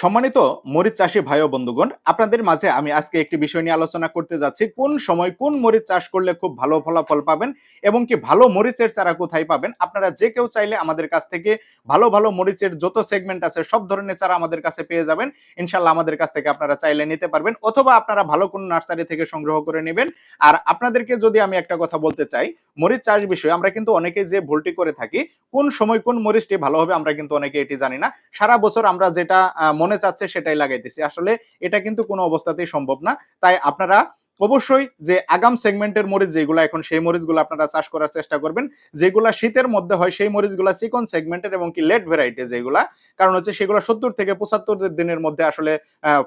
সম্মানিত মরিচ চাষী ভাই ও বন্ধুগণ, আপনাদের মাঝে আমি আজকে একটি বিষয় নিয়ে আলোচনা করতে যাচ্ছি। কোন সময় কোন মরিচ চাষ করলে খুব ভালো ফলাফল পাবেন এবং কি ভালো মরিচের চারা কোথায় পাবেন? আপনারা যে কেউ চাইলে আমাদের কাছ থেকে ভালো ভালো মরিচের যত সেগমেন্ট আছে, সব ধরনের চারা আমাদের কাছে পেয়ে যাবেন। ইনশাল্লাহ আমাদের কাছ থেকে আপনারা চাইলে নিতে পারবেন অথবা আপনারা ভালো কোন নার্সারি থেকে সংগ্রহ করে নেবেন। আর আপনাদেরকে যদি আমি একটা কথা বলতে চাই, মরিচ চাষ বিষয়ে আমরা কিন্তু অনেকে যে ভুলটি করে থাকি, কোন সময় কোন মরিচটি ভালো হবে আমরা কিন্তু অনেকে এটি জানি না। সারা বছর আমরা যেটা মনে চাচ্ছে সেটাই লাগাইতেছি। আসলে এটা কিন্তু কোনো অবস্থাতেই সম্ভব না। তাই আপনারা অবশ্যই যে আগাম সেগমেন্টের মরিচ যেগুলো এখন সেই মরিচগুলো আপনারা চাষ করার চেষ্টা করবেন, যেগুলো শীতের মধ্যে হয় সেই মরিচগুলো চিকন সেগমেন্টের এবং কি লেট ভ্যারাইটি যেগুলা, কারণ হচ্ছে সেগুলো সত্তর থেকে পঁচাত্তর দিনের মধ্যে আসলে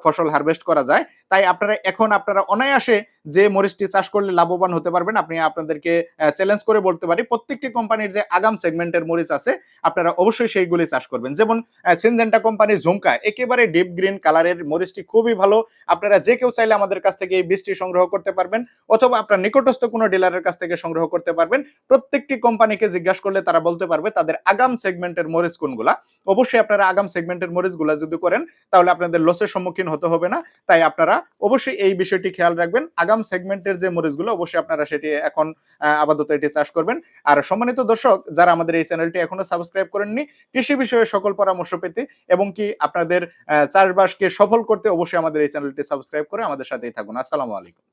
ফসল হারভেস্ট করা যায়। তাই আপনারা এখন আপনারা অনায়াসে যে মরিচটি চাষ করলে লাভবান হতে পারবেন, আপনি আপনাদেরকে চ্যালেঞ্জ করে বলতে পারি, প্রত্যেকটি কোম্পানির যে আগাম সেগমেন্টের মরিচ আছে, আপনারা অবশ্যই সেইগুলি চাষ করবেন। যেমন সিনজেন্টা কোম্পানির ঝুমকা, একেবারে ডিপ গ্রিন কালারের মরিচটি খুবই ভালো। আপনারা যে কেউ চাইলে আমাদের কাছ থেকে এই বীজটি সংগ্রহ করতে পারবেন, অথবা আপনার নিকটস্থ কোনো ডিলারের কাছ থেকে সংগ্রহ করতে পারবেন। প্রত্যেকটি কোম্পানিকে জিজ্ঞাসা করলে তারা বলতে পারবে তাদের আগাম সেগমেন্টের মরিচ কোনগুলা। অবশ্যই আপনারা আগাম সেগমেন্টের মরিচগুলা যদি করেন, তাহলে আপনাদের লসের সম্মুখীন হতে হবে না। তাই আপনারা অবশ্যই এই বিষয়টি খেয়াল রাখবেন। আগাম সেগমেন্টের যে মরিচগুলো, অবশ্যই আপনারা সেটি এখন আপাতত এটি চাষ করবেন। আর সম্মানিত দর্শক, যারা আমাদের এই চ্যানেলটি এখনও সাবস্ক্রাইব করেননি, কৃষি বিষয়ে সকল পরামর্শ পেতে এবং কি আপনাদের চাষবাসকে সফল করতে অবশ্যই আমাদের এই চ্যানেলটি সাবস্ক্রাইব করে আমাদের সাথেই থাকুন। আসসালামু আলাইকুম।